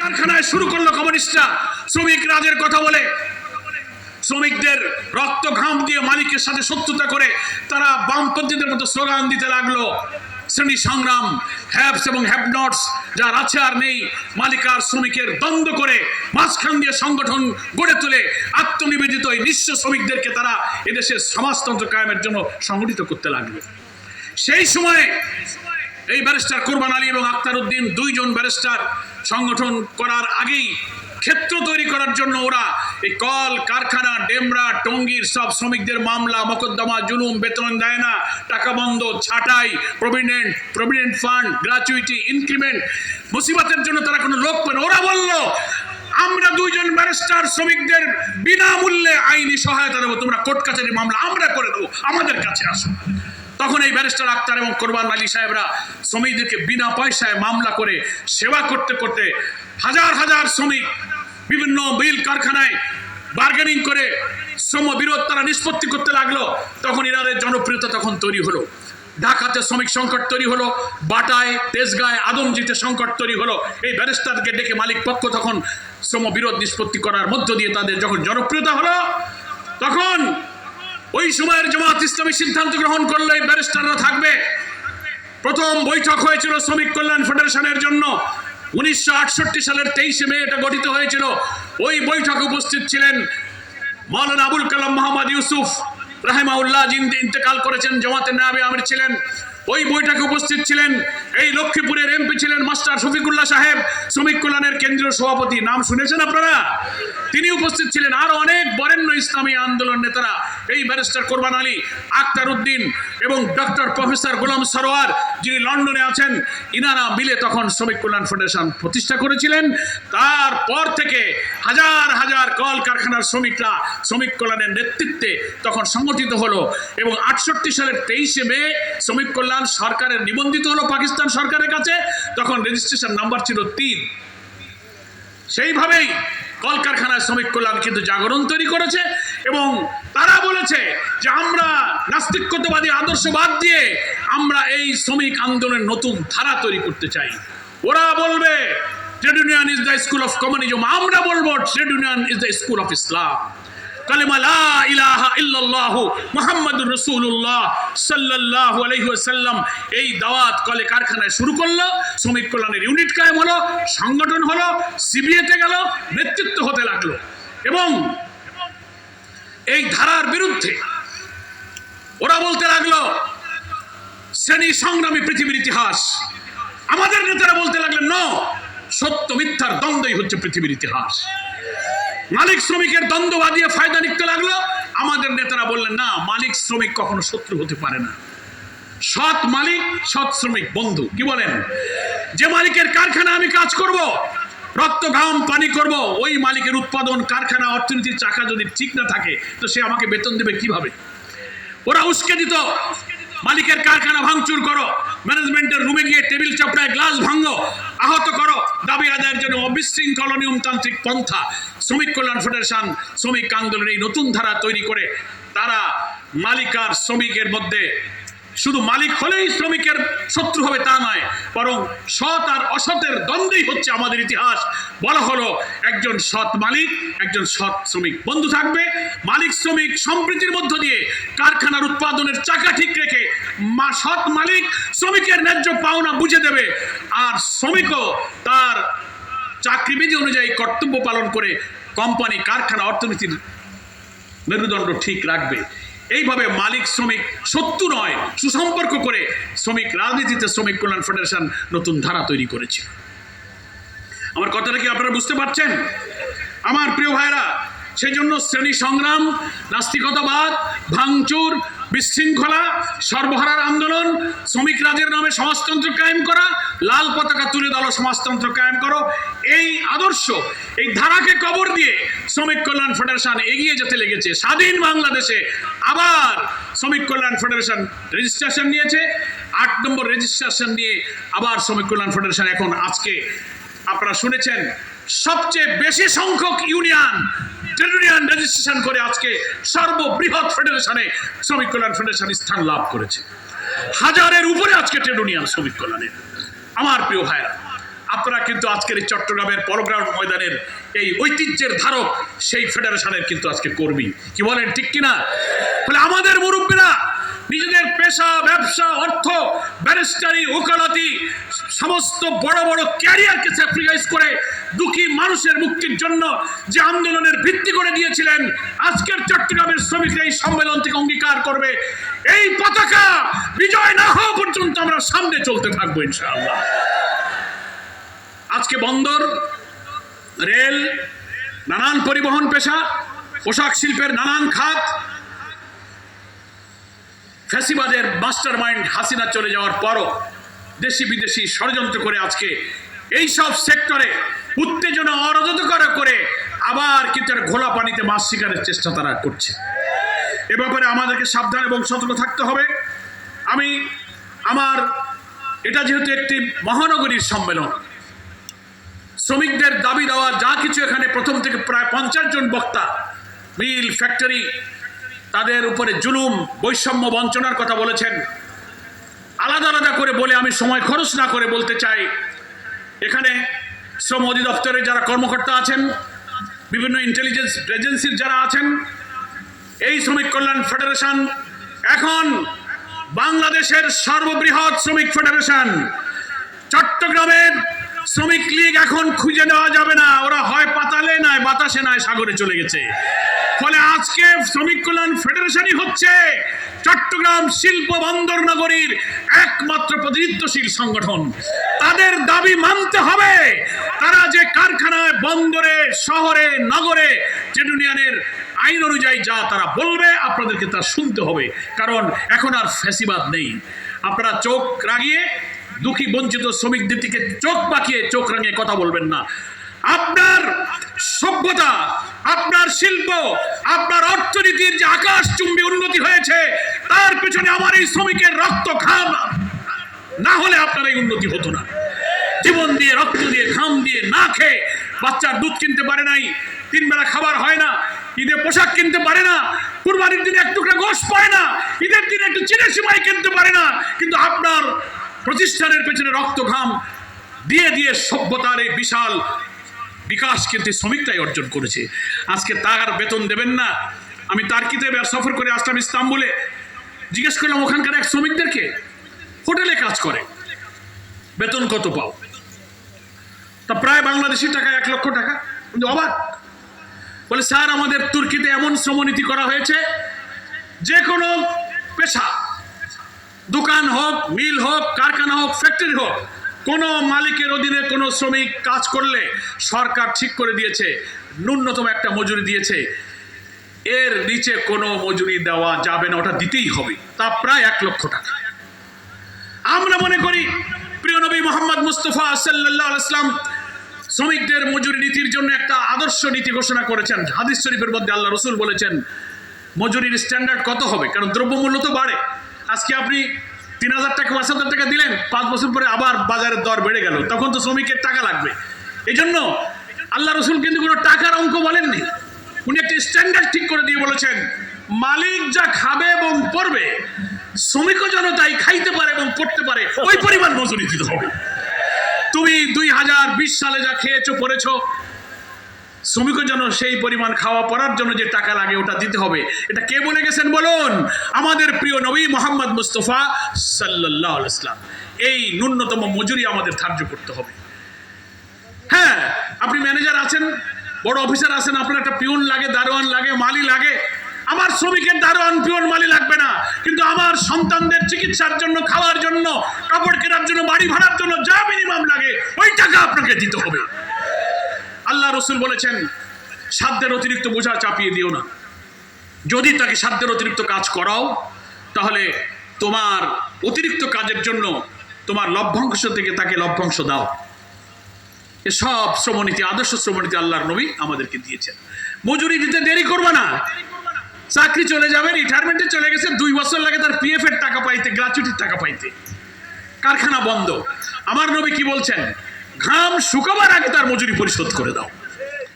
কারখানায় শুরু করল কমিউনিস্টরা। শ্রমিক রাজের কথা বলে। শ্রমিকদের রক্ত ঘাম দিয়ে মালিকের সাথে শত্রুতা করে তারা বামপন্থীদের মতো স্লোগান দিতে লাগল। শ্রেণি সংগ্রাম হ্যাভস এবং হ্যাভনটস যার আছে আর নেই, মালিক আর শ্রমিকের দ্বন্দ্ব করে মাঝখান দিয়ে সংগঠন গড়ে তুলে আত্মনিবেদিত এই নিঃস্ব শ্রমিকদেরকে তারা এদেশের সমাজতন্ত্র কায়েমের জন্য সংগঠিত করতে লাগল। সেই সময়ে এই ব্যারিস্টার কোরবান আলী এবং আক্তার উদ্দিন দুইজন ব্যারিস্টার সংগঠন করার আগেই ক্ষেত্র তৈরি করার জন্য ওরা এই কল, কারখানা, ডেমরা, টঙ্গির সব শ্রমিকদের মামলা, মোকদ্দমা, জুলুম, বেতন দেয় না, টাকা বন্ধ, ছাঁটাই provident provident fund gratuity increment মুসিবতের জন্য তারা কোনো লোক পেন ওরা বলল, আমরা দুইজন ব্যারিস্টার শ্রমিকদের বিনামূল্যে আইনি সহায়তা দেবো, তোমরা কোর্ট কাছারি মামলা আমরা করে দেবো, আমাদের কাছে আসো। তখন এই ব্যারিস্টার আক্তার এবং কোরবান আলী সাহেবরা শ্রমিকদেরকে বিনা পয়সায় মামলা করে সেবা করতে করতে হাজার হাজার শ্রমিক বিভিন্ন মিল কারখানায় বার্গেনিং করে শ্রম বিরোধ তারা নিষ্পত্তি করতে লাগল। তখন ইনাদের জনপ্রিয়তা তখন তৈরি হলো। ঢাকাতে শ্রমিক সংকট তৈরি হলো। বাটায়, তেজগায়, আদমজিতে সংকট তৈরি হলো। এই ব্যারিস্টারকে ডেকে মালিক পক্ষ তখন শ্রম বিরোধ নিষ্পত্তি করার মধ্য দিয়ে তাদের যখন জনপ্রিয়তা হলো, তখন ওই সময়ের জামাত ইসলামী সিদ্ধান্ত গ্রহণ করলে ব্যারিস্টাররা থাকবে। প্রথম বৈঠক হয়েছিল শ্রমিক কল্যাণ ফেডারেশনের জন্য। উনিশশো আটষট্টি সালের তেইশে মে এটা গঠিত হয়েছিল। ওই বৈঠকে উপস্থিত ছিলেন মৌলানা আবুল কালাম মোহাম্মদ ইউসুফ। রাহেমাউল্লাহ যিনি ইন্তেকাল করেছেন জমাতে নাবে আমির ছিলেন। ওই বৈঠকে উপস্থিত ছিলেন এই লক্ষ্মীপুরের এমপি ছিলেন মাস্টার শফিকুল্লাহ সাহেব, শ্রমিক কল্যাণের কেন্দ্রীয় সভাপতি। নাম শুনেছেন আপনারা? তিনি উপস্থিত ছিলেন। আরও অনেক বরেণ্য ইসলামী আন্দোলন নেতারা। এই ব্যারিস্টার কোরবান আলী, আক্তার উদ্দিন এবং ডক্টর প্রফেসর গোলাম সরোয়ার যিনি লন্ডনে আছেন, ইনারা মিলে তখন শ্রমিক কল্যাণ ফেডারেশন প্রতিষ্ঠা করেছিলেন। তারপর থেকে হাজার হাজার কল কারখানার শ্রমিকরা শ্রমিক কল্যাণের নেতৃত্বে তখন সংগঠিত হলো এবং আটষট্টি সালের তেইশে মে শ্রমিক কল্যাণ সরকারের, নিবন্ধিত হলো পাকিস্তান সরকারের কাছে, তখন রেজিস্ট্রেশন নাম্বার ছিল তিন। সেইভাবেই কলকারখানায় শ্রমিক কল্যাণ কিন্তু জাগরণ তৈরি করেছে এবং তারা বলেছে যে আমরা নাস্তিকতাবাদী আদর্শ বাদ দিয়ে আমরা এই শ্রমিক আন্দোলনের নতুন ধারা তৈরি করতে চাই। ওরা বলবে trade union is the school of communism আমরা বলব trade union is the school of Islam কালিমা লা ইলাহা ইল্লাল্লাহ মুহাম্মাদুর রাসূলুল্লাহ সাল্লাল্লাহু আলাইহি ওয়াসাল্লাম এই দাওয়াত কলে কারখানায় শুরু করল, শ্রমিক কল্যাণের ইউনিট কায়েম হলো, সংগঠন হলো সিবিএতে গেল, নেতৃত্ব হতে লাগল। এবং এই ধারার বিরুদ্ধে ওরা বলতে লাগল, শ্রেণি সংগ্রামী পৃথিবীর ইতিহাস। আমাদের নেতারা বলতে লাগলেন, ন, সত্য মিথ্যার দ্বন্দ্বই হচ্ছে পৃথিবীর ইতিহাস। মালিক শ্রমিকের দ্বন্দ্ব বাদিয়ে ফায়দা নিতে লাগল। আমাদের নেতারা বললেন, না, মালিক শ্রমিক কখনো শত্রু হতে পারে না। সৎ মালিক, সৎ শ্রমিক, বন্ধু। কি বলেন? যে মালিকের কারখানা আমি কাজ করব, রক্ত, ঘাম, পানি করব, ওই মালিকের উৎপাদন, কারখানা, অর্থনীতির চাকা যদি ঠিক না থাকে, তো সে আমাকে বেতন দেবে কীভাবে? ওরা উস্কে দিত, মালিকের কারখানা ভাঙচুর করো, ম্যানেজমেন্টের রুমে গিয়ে টেবিল চাপড়ায় গ্লাস ভাঙো, আহত করো। দাবি আদায়ের জন্য অবিশৃঙ্খল নিয়মতান্ত্রিক পন্থা শ্রমিক কল্যাণ ফেডারেশন শ্রমিক আন্দোলনের এই নতুন ধারা তৈরি করে তারা মালিক আর শ্রমিকের মধ্যে শুধু মালিক হলেই শ্রমিকের শত্রু হবে তা নয়, বরং সৎ আর অসতের দ্বন্দ্বই হচ্ছে আমাদের ইতিহাস। বলা হলো, একজন সৎ মালিক, একজন সৎ শ্রমিক। বন্ধু থাকবে, মালিক শ্রমিক সম্প্রীতির মধ্য দিয়ে কারখানার উৎপাদনের চাকা ঠিক রেখে মা সৎ মালিক শ্রমিকের ন্যায্য পাওনা বুঝে দেবে, আর শ্রমিকও তার চাকরিবিধি অনুযায়ী কর্তব্য পালন করে কোম্পানি, কারখানা, অর্থনীতির মেরুদণ্ড ঠিক রাখবে। এইভাবে মালিক, শ্রমিক সত্য নয়, সুসম্পর্ক করে শ্রমিক রাজনীতিতে শ্রমিক কল্যাণ ফেডারেশন নতুন ধারা তৈরি করেছে। আমার কথাটা কি আপনারা বুঝতে পারছেন? আমার প্রিয় ভাইরা সেই জন্য শ্রেণি সংগ্রাম, নাস্তিকতাবাদ, ভাঙচুর, বিশৃঙ্খলা, সর্বহারার আন্দোলন, শ্রমিক রাজের নামে সমাজতন্ত্র কায়েম করা লাল পতাকা তুলে দল সমাজতন্ত্র কায়েম করো। এই আদর্শ, এই ধারাকে কবর দিয়ে শ্রমিক কল্যাণ ফেডারেশন এগিয়ে যেতে লেগেছে। স্বাধীন বাংলাদেশে আবার শ্রমিক কল্যাণ ফেডারেশন রেজিস্ট্রেশন নিয়েছে। আট নম্বর রেজিস্ট্রেশন নিয়ে আবার শ্রমিক কল্যাণ ফেডারেশন এখন আজকে আপনারা শুনেছেন, সবচেয়ে বেশি সংখ্যক ইউনিয়ন, ট্রেড রেজিস্ট্রেশন করে আজকে সর্ববৃহৎ ফেডারেশনে শ্রমিক কল্যাণ ফেডারেশন স্থান লাভ করেছে। হাজারের উপরে আজকে ট্রেড ইউনিয়ন শ্রমিক কল্যাণের। আমার প্রিয় ভাইরা আপনারা কিন্তু আজকের এই চট্টগ্রামের পরগ্রাউন্ড ময়দানের এই ঐতিহ্যের ধারক সেই ফেডারেশনের কিন্তু আজকে কর্মী। কি বলেন, ঠিক কিনা? ফলে আমাদের মুরব্বীরা নিজেদের পেশা, ব্যবসা, অর্থ, ব্যারিস্টারি, ওকালতি, সমস্ত বড় বড় ক্যারিয়ারকে স্যাক্রিফাইস করে দুঃখী মানুষের মুক্তির জন্য যে আন্দোলনের ভিত্তি করে দিয়েছিলেন, আজকের চট্টগ্রামের শ্রমিকরা এই সম্মেলন থেকে অঙ্গীকার করবে। এই পতাকা বিজয় না হওয়া পর্যন্ত আমরা সামনে চলতে থাকব ইনশাআল্লাহ। আজকে বন্দর, রেল, নানান পরিবহন পেশা, পোশাক শিল্পের নানান খাত ফ্যাসিবাদের মাস্টার মাইন্ড হাসিনা চলে যাওয়ার পরও দেশি বিদেশি ষড়যন্ত্র করে আজকে এই সব সেক্টরে উত্তেজনা অরাজকতা করে আবার কিন্তু ঘোলা পানিতে মাছ শিকারের চেষ্টা তারা করছে। এ ব্যাপারে আমাদেরকে সাবধান এবং সতর্ক থাকতে হবে। আমি আমার এটা যেহেতু একটি মহানগরীর সম্মেলন, শ্রমিকদের দাবি দেওয়া, যা কিছু এখানে প্রথম থেকে প্রায় পঞ্চাশ জন বক্তা মিল, ফ্যাক্টরি তাদের উপরে জুলুম, বৈষম্য বঞ্চনার কথা বলেছেন। আলাদা আলাদা করে বলে আমি সময় খরচ না করে বলতে চাই। এখানে শ্রম অধিদপ্তরের যারা কর্মকর্তা আছেন, বিভিন্ন ইন্টেলিজেন্স এজেন্সির যারা আছেন, এই শ্রমিক কল্যাণ ফেডারেশন এখন বাংলাদেশের সর্ববৃহৎ শ্রমিক ফেডারেশন। চট্টগ্রামের শ্রমিক লীগ এখন খুঁজে নেওয়া যাবে না, ওরা হয় পাতালে নয় বাতাসে নয় সাগরে চলে গেছে। ফলে আজকে শ্রমিক কল্যাণ ফেডারেশনই হচ্ছে চট্টগ্রাম শিল্প বন্দর নগরীর একমাত্র প্রতিনিধিত্বশীল সংগঠন। তাদের দাবি মানতে হবে। তারা যে কারখানায়, বন্দরে, শহরে, নগরে, ট্রেড আইন অনুযায়ী যা তারা বলবে, আপনাদেরকে তা শুনতে হবে। কারণ এখন আর ফ্যাসিবাদ নেই। আপনারা চোখ রাগিয়ে দুঃখী বঞ্চিত শ্রমিকদের দিকে চোখ পাকিয়ে, চোখ রাঙিয়ে কথা বলবেন না। আপনার সভ্যতা আপনার শিল্প, আপনার অর্থনীতির যে আকাশ চুম্বী উন্নতি হয়েছে, তার পেছনে আমার এই শ্রমিকের রক্ত খাম। না হলে আপনার এই উন্নতি হতো না। জীবন দিয়ে, রক্ত দিয়ে, ঘাম দিয়ে না খেয়ে বাচ্চার দুধ কিনতে পারে নাই তিন বেলা খাবার হয় না, ঈদে পোশাক কিনতে পারে না, কুরবানির দিনে এক টুকরা গোশ পায় না, ঈদের দিনে একটু চিনে সিমাই কিনতে পারে না, কিন্তু আপনার প্রতিষ্ঠানের পেছনে রক্ত ঘাম দিয়ে দিয়ে সভ্যতার এই বিশাল বিকাশ কিন্তু শ্রমিকটাই অর্জন করেছে। আজকে তার বেতন দেবেন না। আমি তার্কিতে সফর করে আসলাম ইস্তাম্বুলে। জিজ্ঞেস করলাম, ওখানকার এক শ্রমিকদেরকে হোটেলে কাজ করে। বেতন কত পাও? তা প্রায় বাংলাদেশি টাকা, এক লক্ষ টাকা। অবাক। বলে, স্যার, আমাদের তুর্কিতে এমন শ্রমনীতি করা হয়েছে, যে কোনো পেশা, দোকান হোক, মিল হোক, কারখানা হোক, ফ্যাক্টরি হোক কোনো মালিকের অধীনে কোনো শ্রমিক কাজ করলে সরকার ঠিক করে দিয়েছে, ন্যূনতম একটা মজুরি দিয়েছে। এর নিচে কোনো মজুরি দেওয়া যাবে না, ওটা দিতেই হবে। তা প্রায় এক লক্ষ টাকা। আমরা মনে করি, প্রিয় নবী মোহাম্মদ মুস্তফা সাল্লাহ ইসলাম শ্রমিকদের মজুরি নীতির জন্য একটা আদর্শ নীতি ঘোষণা করেছেন। হাদিস শরীফের মধ্যে আল্লাহ রসুল বলেছেন, মজুরির স্ট্যান্ডার্ড কত হবে? কারণ দ্রব্যমূল্য তো বাড়ে। আজকে আপনি তিন হাজার টাকা, পাঁচ হাজার টাকা দিলেন, পাঁচ বছর পরে আবার বাজারের দর বেড়ে গেল। তখন তো শ্রমিকের টাকা লাগবে। এই জন্য আল্লাহ রসুল কিন্তু কোনো টাকার অঙ্ক বলেননি। উনি একটি স্ট্যান্ডার্ড ঠিক করে দিয়ে বলেছেন, মালিক যা খাবে এবং পড়বে, শ্রমিকও যেন তাই খাইতে পারে এবং পড়তে পারে, ওই পরিমাণ মজুরি দিতে হবে। তুমি দুই হাজার বিশ সালে যা খেয়েছো, পড়েছো শ্রমিকও যেন সেই পরিমাণ খাওয়া পড়ার জন্য যে টাকা লাগে ওটা দিতে হবে। এটা কে বলে গেছেন বলুন? আমাদের প্রিয় নবী মোহাম্মদ মুস্তফা সাল্লাহ ইসলাম এই ন্যূনতম মজুরি আমাদের ধার্য করতে হবে। হ্যাঁ আপনি ম্যানেজার আছেন, বড় অফিসার আছেন, আপনার একটা পিউন লাগে, দারোয়ান লাগে, মালি লাগে। আমার শ্রমিকের দারোয়ান, পিউন, মালি লাগবে না। কিন্তু আমার সন্তানদের চিকিৎসার জন্য, খাওয়ার জন্য, কাপড় কেনার জন্য, বাড়ি ভাড়ার জন্য যা মিনিমাম লাগে, ওই টাকা আপনাকে দিতে হবে। আল্লাহ রসুল বলেছেন, সাধ্যের অতিরিক্ত বোঝা চাপিয়ে দিও না। যদি তাকে সাধ্যের অতিরিক্ত কাজ করাও, তাহলে তোমার অতিরিক্ত কাজের জন্য তোমার লভ্যাংশ থেকে তাকে লভ্যাংশ দাও। এসব শ্রমনীতি, আদর্শ শ্রমনীতি আল্লাহর নবী আমাদেরকে দিয়েছেন। মজুরি দিতে দেরি করবে না। চাকরি চলে যাবে রিটায়ারমেন্টে চলে গেছে, দুই বছর লাগে তার পিএফ এর টাকা পাইতে গ্রাচুইটির টাকা পাইতে। কারখানা বন্ধ। আমার নবী কি বলছেন? ঘাম শুকাবার আগে তার মজুরি পরিশোধ করে দাও।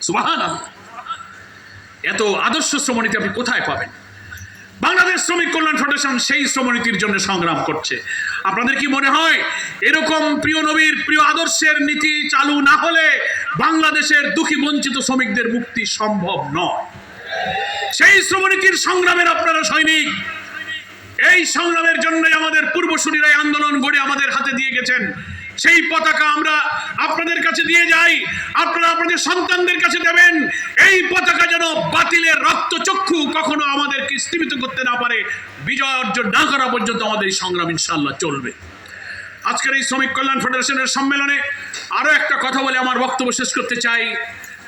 সুবাহান এত আদর্শ শ্রমনীতি আপনি কোথায় পাবেন? বাংলাদেশ শ্রমিক কল্যাণ ফেডারেশন সেই শ্রমনীতির জন্য সংগ্রাম করছে। আপনাদের কি মনে হয়, এরকম প্রিয় নবীর, প্রিয় আদর্শের নীতি চালু না হলে বাংলাদেশের দুঃখী বঞ্চিত শ্রমিকদের মুক্তি সম্ভব নয়? সেই শ্রমনীতির সংগ্রামের আপনারা সৈনিক, এই সংগ্রামের জন্যই আমাদের পূর্বসূরীরা আন্দোলন গড়ে আমাদের হাতে দিয়ে গেছেন। সেই পতাকা আমরা আপনাদের কাছে দিয়ে যাই। আপনারা আপনাদের সন্তানদের কাছে দেবেন। এই পতাকা যেন বাতিলের রক্তচক্ষু কখনো আমাদেরকে স্থীমিত করতে না পারে। বিজয় অর্জন না করা পর্যন্ত আমাদের এই সংগ্রাম ইনশাল্লাহ চলবে। আজকের এই শ্রমিক কল্যাণ ফেডারেশনের সম্মেলনে আরও একটা কথা বলে আমার বক্তব্য শেষ করতে চাই।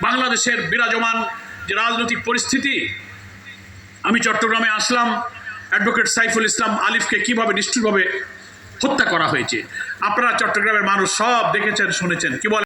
বাংলাদেশের বিরাজমান যে রাজনৈতিক পরিস্থিতি, আমি চট্টগ্রামে আসলাম। অ্যাডভোকেট সাইফুল ইসলাম আলিফকে কীভাবে নিষ্ঠুরভাবে হত্যা করা হয়েছে? আপনারা চট্টগ্রামের মানুষ সব দেখেছেন শুনেছেন। কি বলে